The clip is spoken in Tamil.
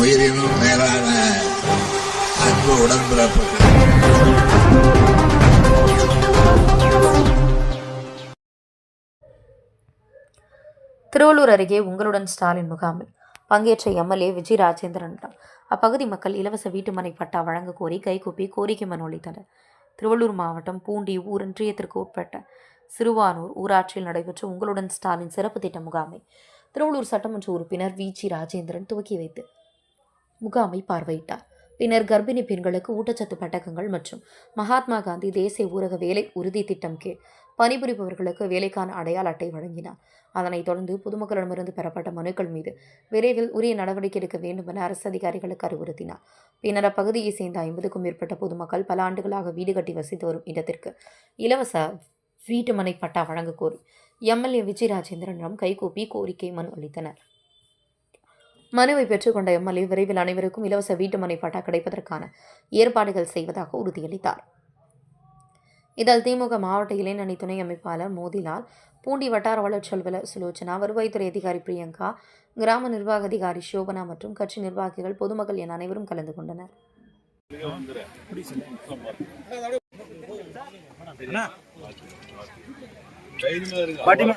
உயிரினும் மேலான அன்பு உடன்பிறப்புகள். திருவள்ளூர் அருகே உங்களுடன் ஸ்டாலின் முகாமில் பங்கேற்ற எம்எல்ஏ விஜய் ராஜேந்திரனிடம் அப்பகுதி மக்கள் இலவச வீட்டுமனை பட்டா வழங்க கோரி கைகூப்பி கோரிக்கை மனு அளித்தனர். திருவள்ளூர் மாவட்டம் பூண்டி ஊரன்றியத்திற்கு உட்பட்ட சிறுவானூர் ஊராட்சியில் நடைபெற்ற உங்களுடன் ஸ்டாலின் சிறப்பு திட்ட முகாமை திருவள்ளூர் சட்டமன்ற உறுப்பினர் வி ஜி ராஜேந்திரன் துவக்கி வைத்து முகாமை பார்வையிட்டார். பின்னர் கர்ப்பிணி பெண்களுக்கு ஊட்டச்சத்து பட்டகங்கள் மற்றும் மகாத்மா காந்தி தேசிய ஊரக வேலை உறுதி திட்டம் கீழ் பணிபுரிபவர்களுக்கு வேலைக்கான அடையாள அட்டை வழங்கினார். அதனைத் தொடர்ந்து பொதுமக்களிடமிருந்து பெறப்பட்ட மனுக்கள் மீது விரைவில் உரிய நடவடிக்கை எடுக்க வேண்டும் என அரசு அதிகாரிகளுக்கு அறிவுறுத்தினார். பின்னர் அப்பகுதியைச் சேர்ந்த ஐம்பதுக்கும் மேற்பட்ட பொதுமக்கள் பல ஆண்டுகளாக வீடு கட்டி வசித்து வரும் இடத்திற்கு இலவச வீட்டுமனை பட்டா வழங்க கோரி எம்எல்ஏ விஜய் ராஜேந்திரனிடம் கைகூப்பி கோரிக்கை மனு அளித்தனர். மனுவை பெற்றுக்கொண்ட எம்எல்ஏ விரைவில் அனைவருக்கும் இலவச வீட்டுமனை பட்டா கிடைப்பதற்கான ஏற்பாடுகள் செய்வதாக உறுதியளித்தார். இதில் திமுக மாவட்ட இளைஞணி துணை அமைப்பாளர் மோதிலால் பூண்டி வட்டார வளர்ச்சி அலுவலர் சுலோச்சனா வருவாய்த்துறை அதிகாரி பிரியங்கா கிராம நிர்வாக அதிகாரி சோபனா மற்றும் கட்சி நிர்வாகிகள் பொதுமக்கள் என அனைவரும் கலந்து கொண்டனர். பாட்டிமா